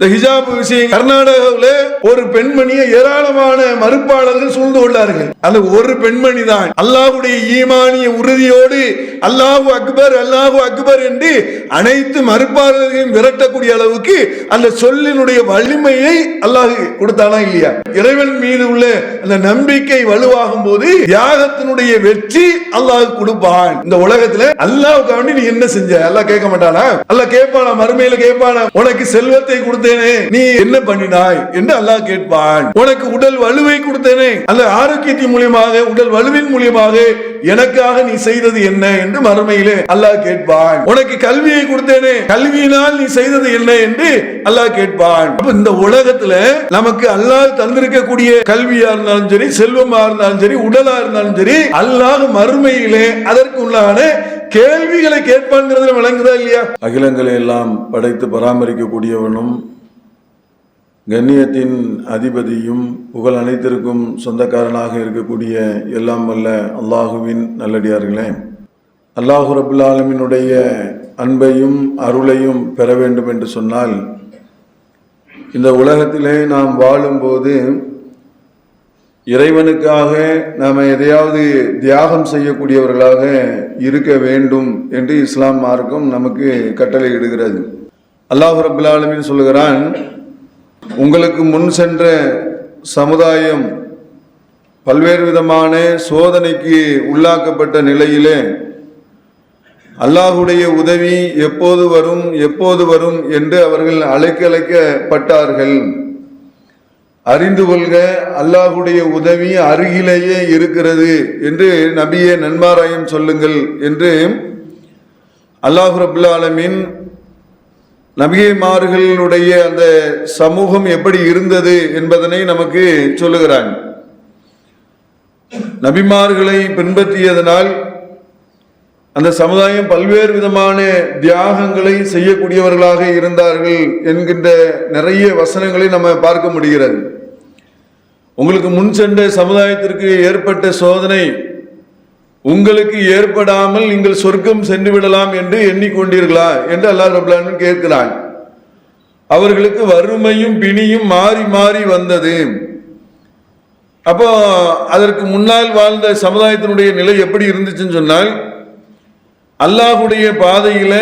இந்த ஹிஜாப் விஷயம் கர்நாடகாவில் ஒரு பெண்மணியை ஏராளமான மறுப்பாளர்கள் சூழ்ந்து கொண்டார்கள். அந்த ஒரு பெண்மணி தான். அல்லாஹுடைய ஈமானிய உறுதியோடு அல்லாஹு அக்பர் அல்லாஹு அக்பர் என்று அனைத்து மறுப்பாளர்களையும் விரட்டக்கூடிய அளவுக்கு அந்த சொல்லினுடைய வலிமையை அல்லாஹ் கொடுத்தானா இல்லையா? இறைவன் மீது உள்ள அந்த நம்பிக்கை வலுவாகும் போது தியாகத்தினுடைய வெற்றி அல்லாஹ் கொடுப்பான். இந்த உலகத்துல அல்லாஹ்வுக்கு வேண்டி நீ என்ன செஞ்ச? அல்லாஹ் கேட்க மாட்டானா? அல்லாஹ் கேட்பானா? மறுமையில கேட்பானா? உனக்கு செல்வத்தை கொடுத்தேனே. நீ என்ன பண்ணினாய் என்று அல்லாஹ் கேட்பான். உனக்கு உடல் வலுவை கொடுத்தேனே. அந்த ஆரோக்கியத்தின் மூலியமாக உடல் வலுவின் மூலியமாக எனக்காக நீ செய்தது என்ன என்று மறுமையிலே அல்லாஹ் கேட்பான். உனக்கு கல்வியை கொடுத்தேனே. கல்வியினால் நீ செய்தது என்ன என்று அல்லாஹ் கேட்பான். அப்ப இந்த உலகத்துல நமக்கு அல்லாஹ் தந்திருக்கக்கூடிய கல்வியா இருந்தாலும் சரி செல்வமா இருந்தாலும் சரி உடலா இருந்தாலும் சரி அல்லாஹ் மறுமையிலே அதற்கு உள்ளான கேள்விகளை கேட்பான்ங்கிறதுல விளங்குதா இல்லையா? அகிலங்களை எல்லாம் படைத்து பராமரிக்கக்கூடியவனும் கண்ணியத்தின் அதிபதியும் புகழ் அனைத்திற்கும் சொந்தக்காரனாக இருக்கக்கூடிய எல்லாம் வல்ல அல்லாஹுவின் நல்லடியார்களே. அல்லாஹு ரபுல் ஆலமினுடைய அன்பையும் அருளையும் பெற வேண்டும் என்று சொன்னால் இந்த உலகத்திலே நாம் வாழும்போது இறைவனுக்காக நாம் எதையாவது தியாகம் செய்யக்கூடியவர்களாக இருக்க வேண்டும் என்று இஸ்லாம் மார்க்கம் நமக்கு கட்டளை இடுகிறது அல்லாஹ் ரபுல் ஆலமின் சொல்லுகிறான் உங்களுக்கு முன் சென்ற சமுதாயம் பல்வேறு விதமான சோதனைக்கு உள்ளாக்கப்பட்ட நிலையிலே அல்லாஹுடைய உதவி எப்போது வரும் எப்போது வரும் என்று அவர்கள் அழைக்க அழைக்கப்பட்டார்கள் அறிந்து கொள்க அல்லாஹுடைய உதவி அருகிலேயே இருக்கிறது என்று நபியே நன்மாராயம் சொல்லுங்கள் என்று அல்லாஹு ரபுல்லாலமின் நபிகைமார்களுடைய அந்த சமூகம் எப்படி இருந்தது என்பதனை நமக்கு சொல்லுகிறாங்க நபிமார்களை பின்பற்றியதனால் அந்த சமுதாயம் பல்வேறு விதமான தியாகங்களை செய்யக்கூடியவர்களாக இருந்தார்கள் என்கின்ற நிறைய வசனங்களை நம்ம பார்க்க முடிகிறது. உங்களுக்கு முன் சென்ற சமுதாயத்திற்கு ஏற்பட்ட சோதனை உங்களுக்கு ஏற்படாமல் நீங்கள் சொர்க்கம் சென்று விடலாம் என்று எண்ணிக்கொண்டீர்களா என்று அல்லாஹ் ரபுல்லான் கேட்கிறான். அவர்களுக்கு வறுமையும் பிணியும் மாறி மாறி வந்தது. அப்போ அதற்கு முன்னால் வாழ்ந்த சமுதாயத்தினுடைய நிலை எப்படி இருந்துச்சுன்னு சொன்னால் அல்லாஹுடைய பாதையில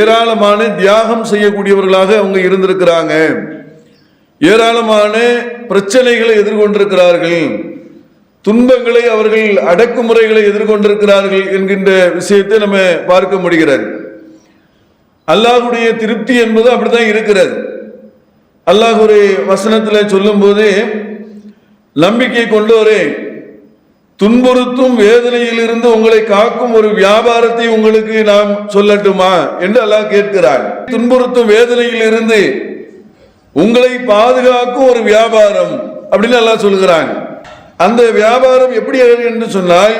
ஏராளமான தியாகம் செய்யக்கூடியவர்களாக அவங்க இருந்திருக்கிறாங்க. ஏராளமான பிரச்சனைகளை எதிர்கொண்டிருக்கிறார்கள். துன்பங்களை அவர்கள் அடக்குமுறைகளை எதிர்கொண்டிருக்கிறார்கள் என்கின்ற விஷயத்தை நம்ம பார்க்க முடிகிறது. அல்லாஹுடைய திருப்தி என்பது அப்படித்தான் இருக்கிறது. அல்லாஹ் ஒரு வசனத்தில் சொல்லும்போது நம்பிக்கை கொண்டோரே துன்புறுத்தும் வேதனையிலிருந்து உங்களை காக்கும் ஒரு வியாபாரத்தை உங்களுக்கு நாம் சொல்லட்டுமா என்று அல்லாஹ் கேட்கிறார் துன்புறுத்தும் வேதனையிலிருந்து உங்களை பாதுகாக்கும் ஒரு வியாபாரம் அப்படின்னு அல்லாஹ் சொல்கிறாங்க அந்த வியாபாரம் எப்படி என்று சொன்னால்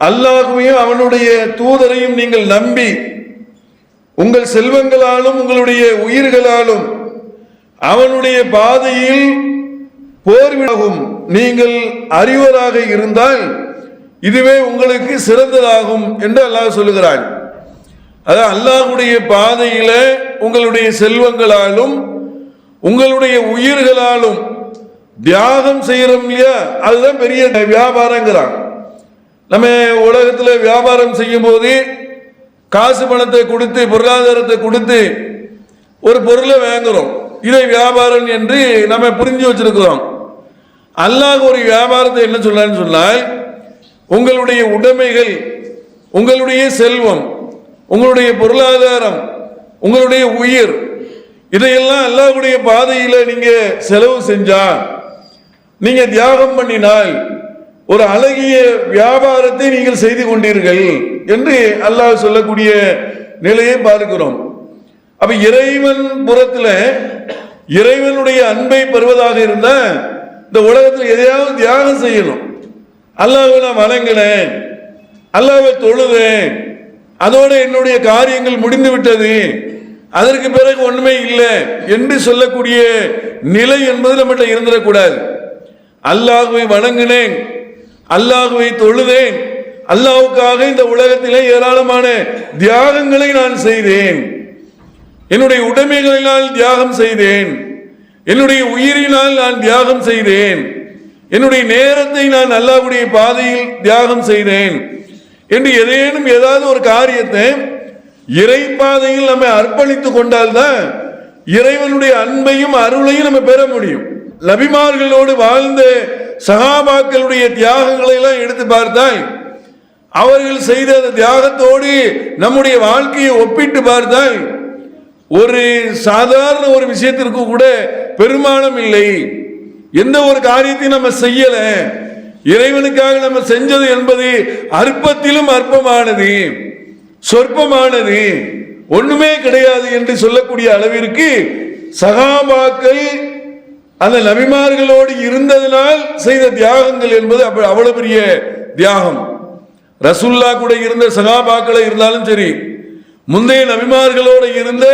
அல்லாஹுவையும் அவனுடைய தூதரையும் நீங்கள் நம்பி உங்கள் செல்வங்களாலும் உங்களுடைய உயிர்களாலும் அவனுடைய பாதையில் போர்விடவும் நீங்கள் அறிவராக இருந்தால் இதுவே உங்களுக்கு சிறந்ததாகும் என்று அல்லாஹ் சொல்லுகிறான். அதான் அல்லாஹுடைய பாதையில உங்களுடைய செல்வங்களாலும் உங்களுடைய உயிர்களாலும் தியாகம் செய்யறோம் இல்லையா? அதுதான் பெரிய வியாபாரங்கிறான். நம்ம உலகத்தில் வியாபாரம் செய்யும் போது காசு பணத்தை கொடுத்து பொருளாதாரத்தை கொடுத்து ஒரு பொருளை வாங்குறோம். இதை வியாபாரம் என்று நம்ம புரிஞ்சு வச்சிருக்கிறோம். அல்லாஹ் ஒரு வியாபாரத்தை என்ன சொல்றான்னு சொன்னால் உங்களுடைய உடைமைகள் உங்களுடைய செல்வம் உங்களுடைய பொருளாதாரம் உங்களுடைய உயிர் இதையெல்லாம் அல்லாஹுடைய பாதையில் நீங்கள் செலவு செஞ்சால் நீங்க தியாகம் பண்ணினால் ஒரு அழகிய வியாபாரத்தை நீங்கள் செய்து கொண்டீர்கள் என்று அல்லாஹ் சொல்லக்கூடிய நிலையை பார்க்கிறோம். அப்ப இறைவன் புறத்துல இறைவனுடைய அன்பை பெறுவதாக இருந்தா இந்த உலகத்தில் எதையாவது தியாகம் செய்யணும். அல்லாஹ்வை நான் வணங்கினேன் அல்லாவை தொழுதேன் அதோட என்னுடைய காரியங்கள் முடிந்து விட்டது அதற்கு பிறகு ஒண்ணுமே இல்லை என்று சொல்லக்கூடிய நிலை என்பது நம்மகிட்ட இருந்துடக்கூடாது. அல்லாஹுவை வணங்கினேன். அல்லாஹுவை தொழுதேன். அல்லாஹுக்காக இந்த உலகத்திலே ஏராளமான தியாகங்களை நான் செய்தேன். என்னுடைய உடைமைகளினால் தியாகம் செய்தேன். என்னுடைய உயிரினால் நான் தியாகம் செய்தேன். என்னுடைய நேரத்தை நான் அல்லாஹுடைய பாதையில் தியாகம் செய்தேன். என்று ஏதேனும் ஏதாவது ஒரு காரியத்தை இறை பாதையில் நம்ம அர்ப்பணித்துக் கொண்டால்தான் இறைவனுடைய அன்பையும் அருளையும் நம்ம பெற முடியும். நபிமார்களோடு வாழ்ந்த சகாபாக்களுடைய தியாகங்களை எல்லாம் எடுத்து பார்த்தால் அவர்கள் செய்த அந்த தியாகத்தோடு நம்முடைய வாழ்க்கையை ஒப்பிட்டு பார்த்தால் ஒரு சாதாரண ஒரு விஷயத்திற்கு கூட பெருமானம் இல்லை. எந்த ஒரு காரியத்தையும் நம்ம செய்யல. இறைவனுக்காக நம்ம செஞ்சது என்பது அற்பத்திலும் அற்பமானது சொற்பமானது ஒண்ணுமே கிடையாது என்று சொல்லக்கூடிய அளவிற்கு சகாபாக்கள் அந்த நபிமார்களோடு இருந்ததனால் செய்த தியாகங்கள் என்பது அவ்வளவு பெரிய தியாகம். ரசுல்லா கூட இருந்த சகாபாக்களை இருந்தாலும் சரி முந்தைய நபிமார்களோடு இருந்த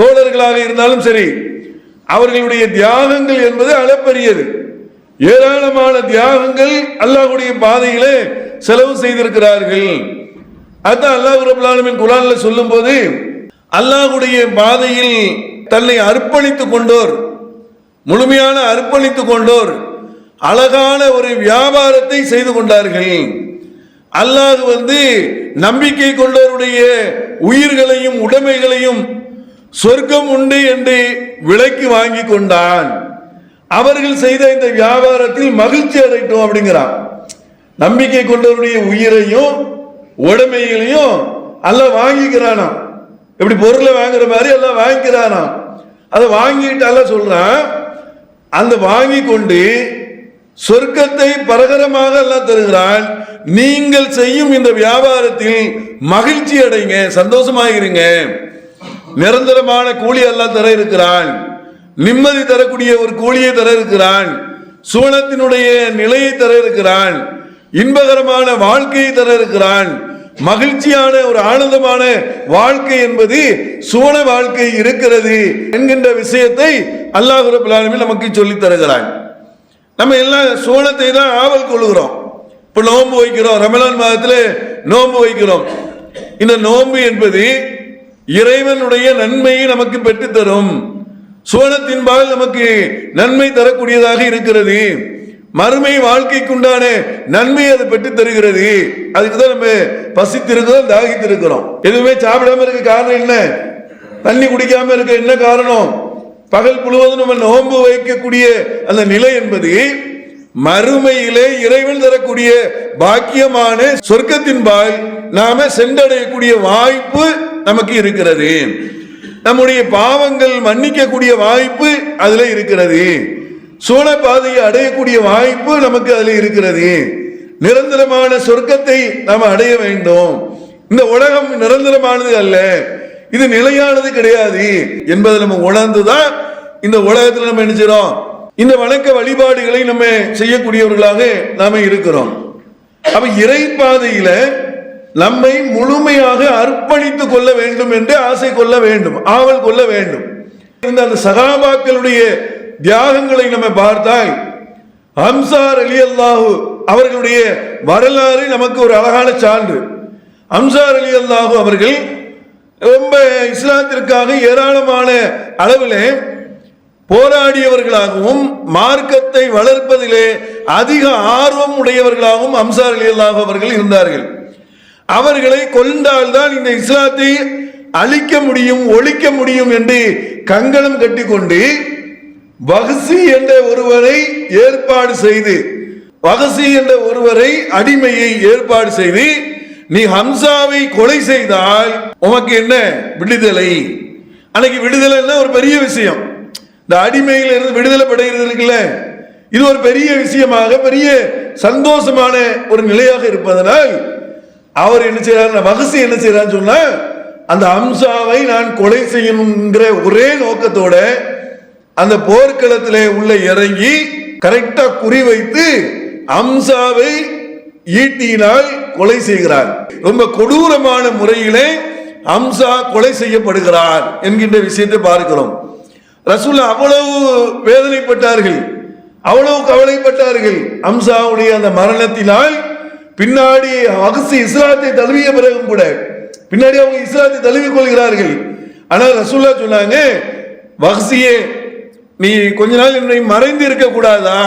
தோழர்களாக இருந்தாலும் சரி அவர்களுடைய தியாகங்கள் என்பது அளப்பரியது. ஏராளமான தியாகங்கள் அல்லாஹுடைய பாதையிலே செலவு செய்திருக்கிறார்கள். அதான் அல்லாஹ் ரபுல்லாலுமின் ஆலமீன் சொல்லும் சொல்லும்போது அல்லாஹ்வுடைய பாதையில் தன்னை அர்ப்பணித்துக் கொண்டோர் முழுமையான அர்ப்பணித்துக் கொண்டோர். அழகான ஒரு வியாபாரத்தை செய்து கொண்டார்கள். அல்லாஹ் வந்து நம்பிக்கை கொண்டவருடைய உயிர்களையும் உடைமைகளையும் சொர்க்கம் உண்டு என்று விலைக்கு வாங்கி கொண்டான். அவர்கள் செய்த இந்த வியாபாரத்தில் மகிழ்ச்சி அடையட்டும் அப்படிங்கிறான். நம்பிக்கை கொண்டவருடைய உயிரையும் உடைமைகளையும் எல்லாம் வாங்கிக்கிறானா இப்படி பொருளை வாங்குற மாதிரி எல்லாம் வாங்கிக்கிறானாம். அதை வாங்கிட்டு எல்லாம் சொல்றான் அந்த வாங்கி கொண்டு சொர்க்கத்தை பரகரமாக எல்லாம் தருகிறான் நீங்கள் செய்யும் இந்த வியாபாரத்தில் மகிழ்ச்சி அடைங்க சந்தோஷமாகிருங்க நிரந்தரமான கூலி எல்லாம் தர இருக்கிறான் நிம்மதி தரக்கூடிய ஒரு கூலியை தர இருக்கிறான் சூனத்தினுடைய நிலையை தர இருக்கிறான் இன்பகரமான வாழ்க்கையை தர இருக்கிறான் மகிழ்ச்சியான ஒரு ஆனந்தமான வாழ்க்கை என்பது சுவன வாழ்க்கை இருக்கிறது என்கின்ற விஷயத்தை அல்லாஹ் ரபுல்லாலுமே நமக்கு சொல்லித் தருகிறான். நம்ம எல்லாம் சோளத்தை தான் ஆவல் கொள்கிறோம் இப்போ நோன்பு வைக்கிறோம். ரமலான் மாதத்தில் நோன்பு வைக்கிறோம். இந்த நோன்பு என்பது இறைவனுடைய நன்மையை நமக்கு பெற்றுத்தரும் சோழத்தின்பால் நமக்கு நன்மை தரக்கூடியதாக இருக்கிறது. மறுமை வாழ்க்கைக்குண்டான நன்மை அது பெற்று தருகிறது. அதுக்கு தான் நம்ம பசித்திருக்கிறோம் தாகித்திருக்கிறோம். எதுவுமே சாப்பிடாம இருக்க காரணம் என்ன? தண்ணி குடிக்காம இருக்க என்ன காரணம்? பகல் முழுவதும் நம்ம நோன்பு வைக்கக்கூடிய அந்த நிலை என்பது மறுமையிலே இறைவன் தரக்கூடிய பாக்கியமான சொர்க்கத்தின் பால் நாம சென்றடையக்கூடிய வாய்ப்பு நமக்கு இருக்கிறது. நம்முடைய பாவங்கள் மன்னிக்கக்கூடிய வாய்ப்பு அதுல இருக்கிறது. சோழ பாதையை அடையக்கூடிய வாய்ப்பு நமக்கு அதில் இருக்கிறது. நிரந்தரமான சொர்க்கத்தை நாம் அடைய வேண்டும். இந்த உலகம் நிரந்தரமானது அல்ல. இது நிலையானது கிடையாது என்பதை நம்ம உணர்ந்துதான் இந்த உலகத்தில் நம்ம என்ன இந்த வணக்க வழிபாடுகளை நம்ம செய்யக்கூடியவர்களாக நாம இருக்கிறோம். அப்ப இறை பாதையில நம்மை முழுமையாக அர்ப்பணித்துக் கொள்ள வேண்டும் என்று ஆசை கொள்ள வேண்டும் ஆவல் கொள்ள வேண்டும். இந்த அந்த சகாபாக்களுடைய தியாகங்களை நம்ம பார்த்தால் அம்சார் அலி அல்லாஹு அவர்களுடைய வரலாறு நமக்கு ஒரு அழகான சான்று. அம்சார் அலி அல்லாஹு அவர்கள் ரொம்ப இஸ்லாத்திற்காக ஏராளமான அளவில் போராடியவர்களாகவும் மார்க்கத்தை வளர்ப்பதிலே அதிக ஆர்வம் உடையவர்களாகவும் அம்சார் அலி அல்லாஹு அவர்கள் இருந்தார்கள். அவர்களை கொண்டால்தான் இந்த இஸ்லாத்தை அழிக்க முடியும் ஒழிக்க முடியும் என்று கங்கணம் கட்டிக்கொண்டு வகசி என்ற ஒருவரை ஏற்பாடு செய்து வகசி என்ற ஒருவரை அடிமையை ஏற்பாடு செய்து நீ ஹம்சாவை கொலை செய்தால் உமக்கு என்ன? விடுதலை. அன்னைக்கு விடுதலைன்னா ஒரு பெரிய விஷயம். இந்த அடிமையில இருந்து விடுதலை படைகிறது இருக்குல்ல? இது ஒரு பெரிய விஷயமாக பெரிய சந்தோஷமான ஒரு நிலையாக இருப்பதனால் அவர் என்ன செய்யறாரு வகசி என்ன செய்யறான்னு சொன்னா அந்த அம்சாவை நான் கொலை செய்யணுங்கிற ஒரே நோக்கத்தோட அந்த போர்க்களத்திலே உள்ள இறங்கி கரெக்டா குறி வைத்து அம்சாவை ஈட்டியினால் கொலை செய்கிறார். ரொம்ப கொடூரமான முறையிலே அம்சா கொலை செய்யப்படுகிறார் என்கின்ற விஷயத்தை பார்க்கிறோம். ரசூல் அவ்வளவு வேதனைப்பட்டார்கள். அவ்வளவு கவலைப்பட்டார்கள். அம்சாவுடைய அந்த மரணத்தினால் பின்னாடி அகசு இஸ்லாத்தை தழுவிய பிறகும் கூட பின்னாடி அவங்க இஸ்லாத்தை தழுவிக் கொள்கிறார்கள். ஆனால் ரசூல்லா சொன்னாங்க வகசியே நீ கொஞ்ச நாள் என்னை மறைந்து இருக்க கூடாதா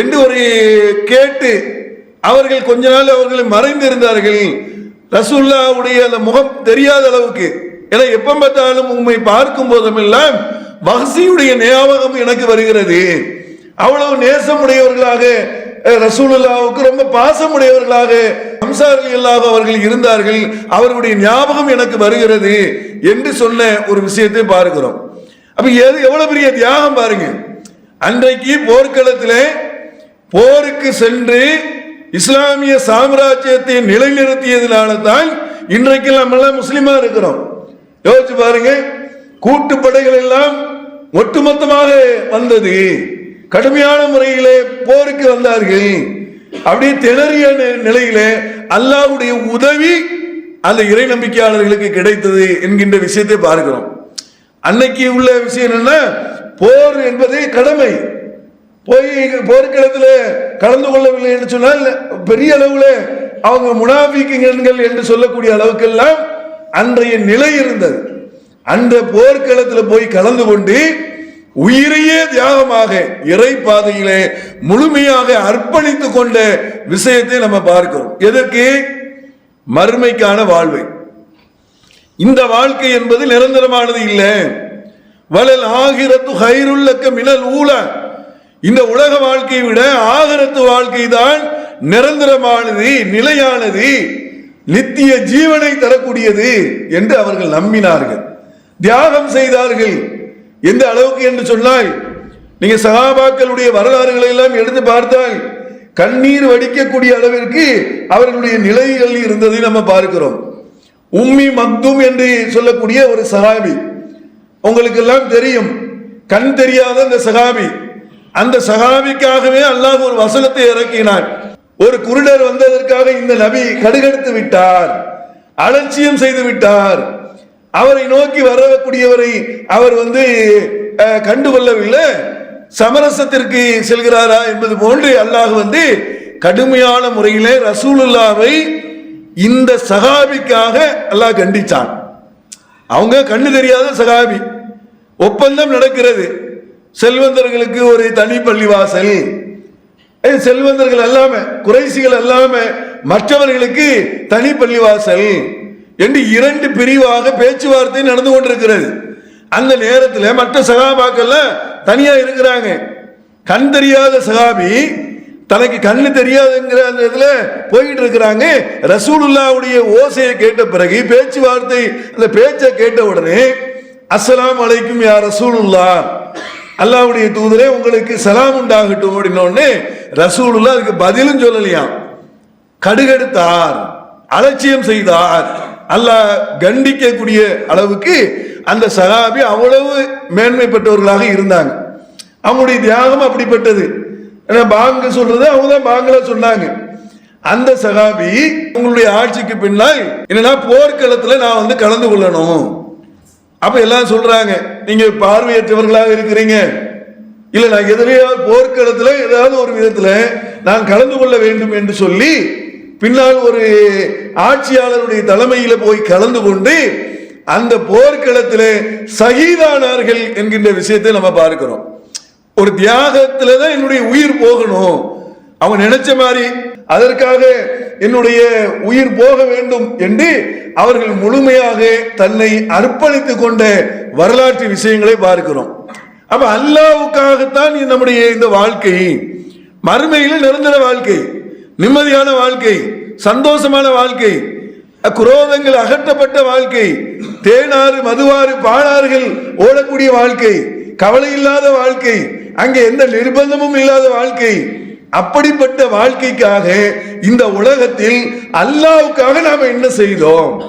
என்று ஒரு கேட்டு அவர்கள் கொஞ்ச நாள் அவர்களை மறைந்து இருந்தார்கள். ரசூல்லாவுடைய அந்த முகம் தெரியாத அளவுக்கு. ஏன்னா எப்ப பார்த்தாலும் உண்மை பார்க்கும் போதெல்லாம் மகசியுடைய ஞாபகம் எனக்கு வருகிறது. அவ்வளவு நேசமுடையவர்களாக ரசூலுல்லாவுக்கு ரொம்ப பாசமுடையவர்களாக அம்சாரிகளாக அவர்கள் இருந்தார்கள். அவர்களுடைய ஞாபகம் எனக்கு வருகிறது என்று சொன்ன ஒரு விஷயத்தை பார்க்கிறோம். அப்ப எது எவ்வளவு பெரிய தியாகம் பாருங்க. அன்றைக்கு போர்க்களத்தில் போருக்கு சென்று இஸ்லாமிய சாம்ராஜ்யத்தை நிலைநிறுத்தியதுனால தான் இன்றைக்கு நம்ம எல்லாம் முஸ்லிமா இருக்கிறோம். யோசிச்சு பாருங்க கூட்டு படைகள் எல்லாம் ஒட்டுமொத்தமாக வந்தது. கடுமையான முறையிலே போருக்கு வந்தார்கள். அப்படியே திணறிய நிலையிலே அல்லாஹ்வுடைய உதவி அந்த இறை நம்பிக்கையாளர்களுக்கு கிடைத்தது என்கின்ற விஷயத்தை பார்க்கிறோம். அன்னைக்கு உள்ள விஷயம் என்னன்னா போர் என்பது கடமை. போய் போர்க்களத்தில் கலந்து கொள்ளவில்லை என்று சொன்னால் பெரிய அளவில் அவங்க முனாபிக்குங்கள் என்று சொல்லக்கூடிய அளவுக்கெல்லாம் அன்றைய நிலை இருந்தது. அந்த போர்க்களத்தில் போய் கலந்து கொண்டு உயிரையே தியாகமாக இறை பாதையிலே முழுமையாக அர்ப்பணித்துக் கொண்ட விஷயத்தை நம்ம பார்க்கிறோம். எதற்கு? மறுமைக்கான வாழ்வை. இந்த வாழ்க்கை என்பது நிரந்தரமானது இல்லை. வளல் ஆகிரத்து ஹைருல்லக்க மினல் ஊல இந்த உலக வாழ்க்கையை விட ஆகிரத்து வாழ்க்கை தான் நிரந்தரமானது நிலையானது நித்திய ஜீவனை தரக்கூடியது என்று அவர்கள் நம்பினார்கள். தியாகம் செய்தார்கள். எந்த அளவுக்கு என்று சொன்னால் நீங்க சகாபாக்களுடைய வரலாறுகளை எல்லாம் எடுத்து பார்த்தால் கண்ணீர் வடிக்கக்கூடிய அளவிற்கு அவர்களுடைய நிலைகள் இருந்ததை நம்ம பார்க்கிறோம். உம்மி மக்தும் என்று சொல்லக்கூடிய ஒரு சகாபி. உங்களுக்கு எல்லாம் தெரியும் கண் தெரியாத அந்த சகாபி. அந்த சகாபிக்காகவே அல்லாஹ் ஒரு வசனத்தை இறக்கினார். ஒரு குருடர் வந்ததற்காக இந்த நபி கடுகெடுத்து விட்டார் அலட்சியம் செய்து விட்டார். அவரை நோக்கி வரக்கூடியவரை அவர் வந்து கண்டுகொள்ளவில்லை. சமரசத்திற்கு செல்கிறாரா என்பது போன்று அல்லாஹ் வந்து கடுமையான முறையிலே ரசூலுல்லாவை இந்த சகாபிக்காக அல்லாஹ் கண்டிச்சான். அவங்க கண்ணு தெரியாத சகாபி. ஒப்பந்தம் நடக்கிறது. செல்வந்தர்களுக்கு ஒரு தனி பள்ளிவாசல் செல்வந்தர்கள் அல்லாம குறைசிகள் அல்லாம மற்றவர்களுக்கு தனி பள்ளிவாசல் என்று இரண்டு பிரிவாக பேச்சுவார்த்தை நடந்து கொண்டிருக்கிறது. அந்த நேரத்தில் மற்ற சகாபாக்கள்ல தனியா இருக்கிறாங்க. கண் தெரியாத சகாபி தனக்கு கண்ணு தெரியாதுங்கிற அந்த இதில் போயிட்டு இருக்கிறாங்க. ரசூலுல்லாவுடைய ஓசையை கேட்ட பிறகு பேச்சுவார்த்தை அந்த பேச்சை கேட்ட உடனே அஸ்லாம் அலைக்கும் யா ரசூலுல்லா அல்லாவுடைய தூதரே உங்களுக்கு சலாம் உண்டாகட்டும் அப்படின்னோடனே ரசூலுல்லா அதுக்கு பதிலும் சொல்லலையாம். கடுகெடுத்தார் அலட்சியம் செய்தார். அல்லாஹ் கண்டிக்கக்கூடிய அளவுக்கு அந்த சகாபி அவ்வளவு மேன்மைப்பட்டவர்களாக இருந்தாங்க. அவங்களுடைய தியாகம் அப்படிப்பட்டது. ஏன்னா பாங்கு சொல்றது அவங்க தான் பாங்கல சொன்னாங்க. அந்த சகாபி உங்களுடைய ஆட்சிக்கு பின்னால் என்னன்னா போர்க்களத்துல நான் வந்து கலந்து கொள்ளணும். அப்ப எல்லாம் சொல்றாங்க நீங்க பார்வையற்றவர்களாக இருக்கிறீங்க. இல்ல நான் எதிரையாவது போர்க்களத்துல ஏதாவது ஒரு விதத்துல நான் கலந்து கொள்ள வேண்டும் என்று சொல்லி பின்னால் ஒரு ஆட்சியாளருடைய தலைமையில போய் கலந்து கொண்டு அந்த போர்க்களத்திலே சகிதானார்கள் என்கின்ற விஷயத்தை நம்ம பார்க்கிறோம். ஒரு தியாகத்துல தான் என்னுடைய உயிர் போகணும். அவங்க நினைச்ச மாதிரி அதற்காக என்னுடைய உயிர் போக வேண்டும் என்று அவர்கள் முழுமையாக தன்னை அர்ப்பணித்துக் கொண்ட வரலாற்று விஷயங்களை பார்க்கிறோம். அப்ப அல்லாவுக்காகத்தான் நம்முடைய இந்த வாழ்க்கை. மறுமையில் நிரந்தர வாழ்க்கை. நிம்மதியான வாழ்க்கை. சந்தோஷமான வாழ்க்கை. குரோதங்கள் அகற்றப்பட்ட வாழ்க்கை. தேனாறு மதுவாறு பாழாறுகள் ஓடக்கூடிய வாழ்க்கை. கவலை இல்லாத வாழ்க்கை. அங்கே எந்த நிர்பந்தமும் இல்லாத வாழ்க்கை. அப்படிப்பட்ட வாழ்க்கைக்காக இந்த உலகத்தில் அல்லாவுக்காக நாம என்ன செய்தோம்?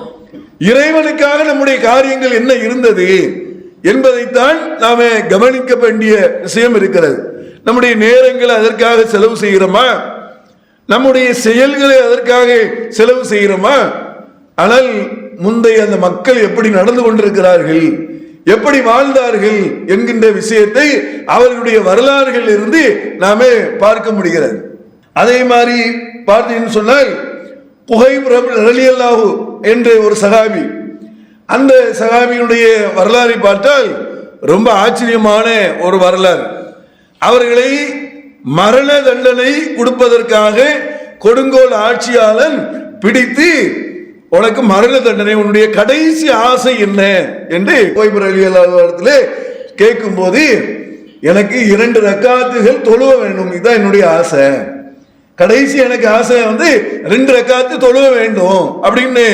இறைவனுக்காக நம்முடைய காரியங்கள் என்ன இருந்தது? என்பதைத்தான் நாம கவனிக்க வேண்டிய விஷயம் இருக்கிறது. நம்முடைய நேரங்களை அதற்காக செலவு செய்கிறோமா? நம்முடைய செயல்களை அதற்காக செலவு செய்கிறோமா? ஆனால் முந்தைய அந்த மக்கள் எப்படி நடந்து கொண்டிருக்கிறார்கள்? எப்படி வாழ்ந்தார்கள் என்கின்ற விஷயத்தை அவர்களுடைய வரலாறுகள் இருந்து நாமே பார்க்க முடிகிறது. அதே மாதிரி பார்த்தீங்கன்னு சொன்னால் புகை ரலியல்லாஹு என்ற ஒரு சகாபி. அந்த சகாபியினுடைய வரலாறை பார்த்தால் ரொம்ப ஆச்சரியமான ஒரு வரலாறு. அவர்களை மரண தண்டனை கொடுப்பதற்காக கொடுங்கோல் ஆட்சியாளன் பிடித்து உனக்கு மரண தண்டனை உன்னுடைய கடைசி ஆசை என்ன? என்று கோய்பர் அலி கேட்கும் போது எனக்கு இரண்டு ரக்காத்துகள் தொழுவ வேண்டும். இதுதான் என்னுடைய ஆசை. கடைசி எனக்கு ஆசை வந்து ரெண்டு ரக்காத்து தொழுவ வேண்டும் அப்படின்னு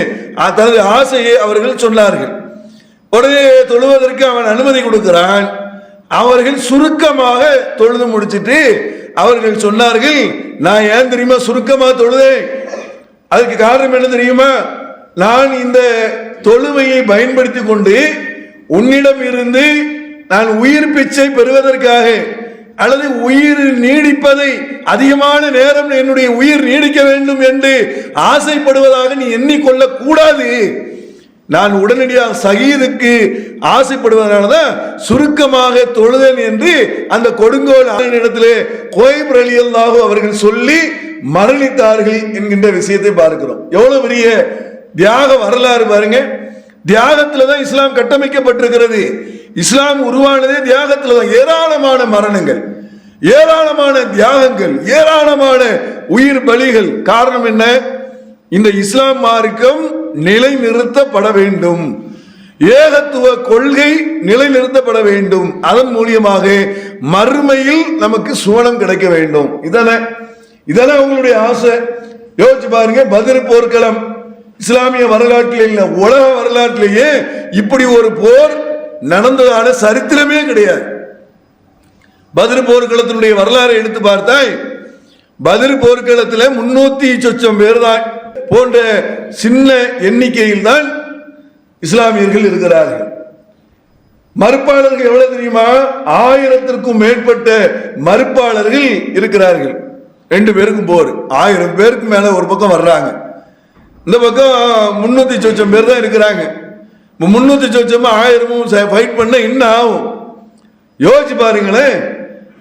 தனது ஆசையை அவர்கள் சொன்னார்கள். உடனே தொழுவதற்கு அவன் அனுமதி கொடுக்கிறான். அவர்கள் சுருக்கமாக தொழுது முடிச்சிட்டு அவர்கள் சொன்னார்கள் நான் ஏன் தெரியுமா சுருக்கமாக தொழுதேன்? அதுக்கு காரணம் என்ன தெரியுமா? நான் இந்த தொழுமையை பயன்படுத்தி கொண்டு உன்னிடம் இருந்து நான் உயிர் பிச்சை பெறுவதற்காக அல்லது உயிர் நீடிப்பதை அதிகமான நேரம் என்னுடைய உயிர் நீடிக்க வேண்டும் என்று ஆசைப்படுவதாக நீ எண்ணிக்கொள்ள கூடாது. நான் உடனடியாக சகீதுக்கு ஆசைப்படுவதனால தான் சுருக்கமாக தொழுதேன் என்று அந்த கொடுங்கோல் இடத்திலே கோயிப் ரலியல்லாக அவர்கள் சொல்லி மரணித்தார்கள் என்கின்ற விஷயத்தை பார்க்கிறோம். எவ்வளவு பெரிய தியாக வரலாறு பாருங்க. தியாகத்துல தான் இஸ்லாம் கட்டமைக்கப்பட்டிருக்கிறது. இஸ்லாம் உருவானதே தியாகத்துல தான். ஏராளமான மரணங்கள் ஏராளமான தியாகங்கள் ஏராளமான உயிர் பலிகள். காரணம் என்ன? இந்த இஸ்லாம் மார்க்கம் நிலைநிறுத்தப்பட வேண்டும். ஏகத்துவ கொள்கை நிலைநிறுத்தப்பட வேண்டும். அதன் மூலியமாக மறுமையில் நமக்கு சுவனம் கிடைக்க வேண்டும். இதானே? இதானே உங்களுடைய ஆசை? யோசிச்சு பாருங்க பதில் போர்க்களம். இஸ்லாமிய வரலாற்றில் இல்ல உலக வரலாற்றிலேயே இப்படி ஒரு போர் நடந்ததான சரித்திரமே கிடையாது. பதில் போர்க்களத்தினுடைய வரலாறை எடுத்து பார்த்தால் பதில் போர்க்களத்தில் முன்னூத்தி சொச்சம் பேர் தான் போன்ற சின்ன எண்ணிக்கையில் தான் இஸ்லாமியர்கள் இருக்கிறார்கள். மறுப்பாளர்கள் எவ்வளவு தெரியுமா? ஆயிரத்திற்கும் மேற்பட்ட மறுப்பாளர்கள் இருக்கிறார்கள். ரெண்டு பேருக்கும் போர். ஆயிரம் பேருக்கு மேல ஒரு பக்கம் வர்றாங்க. இந்த பக்கம் முன்னூற்றி சொச்சம் பேர் தான் இருக்கிறாங்க. முன்னூற்றி சொச்சமும் ஆயிரமும் ஃபைட் பண்ண என்ன ஆகும்? யோசிச்சு பாருங்களேன்.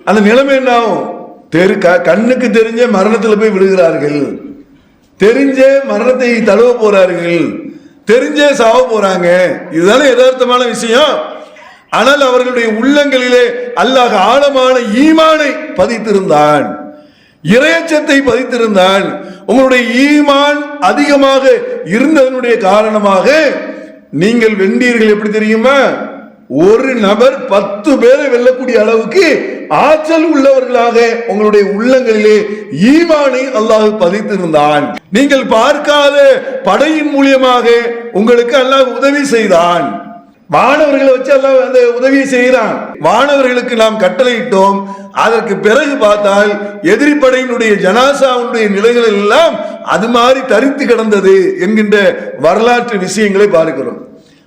அந்த நிலைமை என்ன ஆகும்? தெரு க- கண்ணுக்கு தெரிஞ்ச மரணத்தில் போய் விடுகிறார்கள். தெரிஞ்சே மரணத்தை தழுவ போறார்கள். தெரிஞ்சே சாவ போறாங்க. இதுதானே யதார்த்தமான விஷயம். ஆனால் அவர்களுடைய உள்ளங்களிலே அல்லாஹ் ஆழமான ஈமானை பதித்திருந்தான். இறையச்சத்தை பதித்திருந்தான் உங்களுடைய ஈமான் அதிகமாக இருந்ததனுடைய காரணமாக நீங்கள் வெண்டீர்கள் எப்படி தெரியுமா? ஒரு நபர் பத்து பேரை வெல்லக்கூடிய அளவுக்கு ஆற்றல் உள்ளவர்களாக உங்களுடைய உள்ளங்களிலே ஈமானை அல்லாஹ் பதித்திருந்தான். நீங்கள் பார்க்காத படையின் மூலியமாக உங்களுக்கு அல்லாஹ் உதவி செய்தான். மாணவர்களை வச்சு அல்லாஹ் அந்த உதவியை செய்கிறான். மாணவர்களுக்கு நாம் கட்டளையிட்டோம். அதற்கு பிறகு பார்த்தால் எதிரிப்படையினுடைய ஜனாசாவுடைய நிலைகள் எல்லாம் அது மாதிரி தரித்து கிடந்தது என்கின்ற வரலாற்று விஷயங்களை பார்க்கிறோம்.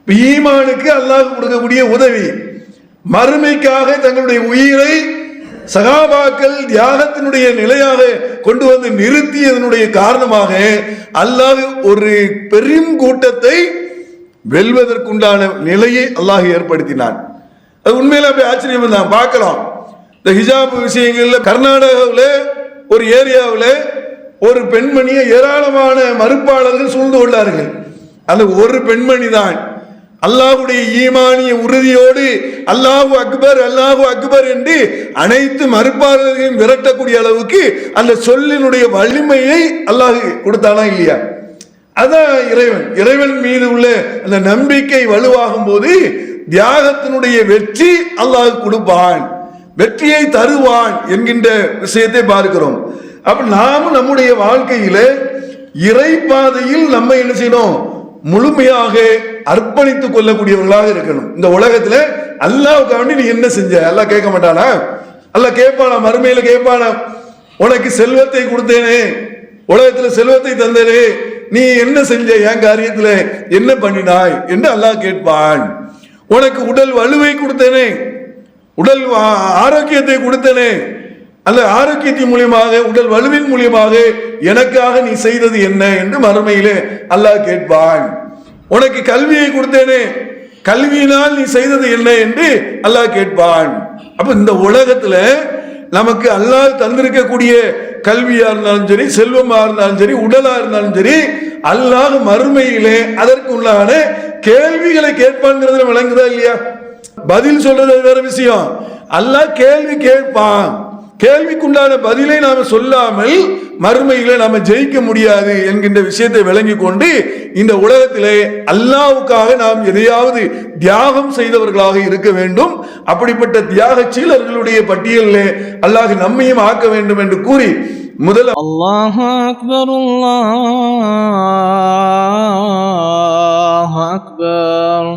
ஈமானுக்கு அல்லாஹ் கொடுக்கக்கூடிய உதவி மறுமைக்காக தங்களுடைய உயிரை சகாபாக்கள் தியாகத்தினுடைய நிலையாக கொண்டு வந்து நிறுத்தியதனுடைய காரணமாக அல்லாஹ் ஒரு பெரும் கூட்டத்தை வெல்வதற்குண்டான நிலையை அல்லாஹ் ஏற்படுத்தினான். அது உண்மையில அப்படி ஆச்சரியம் தான். பார்க்கலாம். இந்த ஹிஜாப் விஷயங்கள்ல கர்நாடகாவில் ஒரு ஏரியாவில் ஒரு பெண்மணியை ஏராளமான மறுப்பாளர்கள் சூழ்ந்து கொண்டார்கள். அந்த ஒரு பெண்மணி தான். அல்லாஹ்வுடைய ஈமானிய உறுதியோடு அல்லாஹு அக்பர் அல்லாஹு அக்பர் என்று அனைத்து மறுப்பாளர்களையும் விரட்டக்கூடிய அளவுக்கு அந்த சொல்லினுடைய வலிமையை அல்லாஹ் கொடுத்தானா இல்லையா? அதான் இறைவன் இறைவன் மீது உள்ள அந்த நம்பிக்கை வலுவாகும் போது தியாகத்தினுடைய வெற்றி அல்லாஹ் கொடுப்பான். வெற்றியை தருவான் என்கின்ற விஷயத்தை பார்க்கிறோம். அப்ப நாமும் நம்முடைய வாழ்க்கையில இறை பாதையில் நம்ம என்ன செய்யணும்? முழுமையாக அர்ப்பணித்துக் கொள்ளக்கூடியவர்களாக இருக்கணும். இந்த உலகத்துல அல்லாவுக்கு வேண்டி நீ என்ன செஞ்ச? அல்லாஹ் கேட்க மாட்டானா? அல்ல கேட்பானா? மறுமையில கேட்பானா? உனக்கு செல்வத்தை கொடுத்தேனே. உலகத்துல செல்வத்தை தந்தேனே. நீ என்ன செஞ்ச என் காரியத்துல? என்ன பண்ணினாய்? என்று அல்லாஹ் கேட்பான். உனக்கு உடல் வலுவை கொடுத்தனே. உடல் ஆரோக்கியத்தை கொடுத்தேனே. அந்த ஆரோக்கியத்தின் மூலியமாக உடல் வலுவின் மூலியமாக எனக்காக நீ செய்தது என்ன? என்று மறுமையிலே அல்லாஹ் கேட்பான். உனக்கு கல்வியை கொடுத்தேனே. கல்வியினால் நீ செய்தது என்ன? என்று அல்லாஹ் கேட்பான். அப்ப இந்த உலகத்துல நமக்கு அல்லாஹ் தந்திருக்கக்கூடிய கல்வியா இருந்தாலும் சரி செல்வமா இருந்தாலும் சரி உடலா இருந்தாலும் சரி அல்லாஹ் மறுமையிலே அதற்கு உள்ளான கேள்விகளை கேட்பான்ங்கிறதுல விளங்குதா இல்லையா? பதில் சொல்றது வேற விஷயம். அல்லாஹ் கேள்வி கேட்பான். கேள்விக்குண்டான பதிலை நாம் சொல்லாமல் மறுமையில நாம் ஜெயிக்க முடியாது என்கின்ற விஷயத்தை விளங்கி கொண்டு இந்த உலகத்திலே அல்லாவுக்காக நாம் எதையாவது தியாகம் செய்தவர்களாக இருக்க வேண்டும். அப்படிப்பட்ட தியாக சீலர்களுடைய பட்டியலில் அல்லாஹ் நம்மையும் ஆக்க வேண்டும் என்று கூறி முதல் அல்லாஹ் அக்பர் அக்பர்.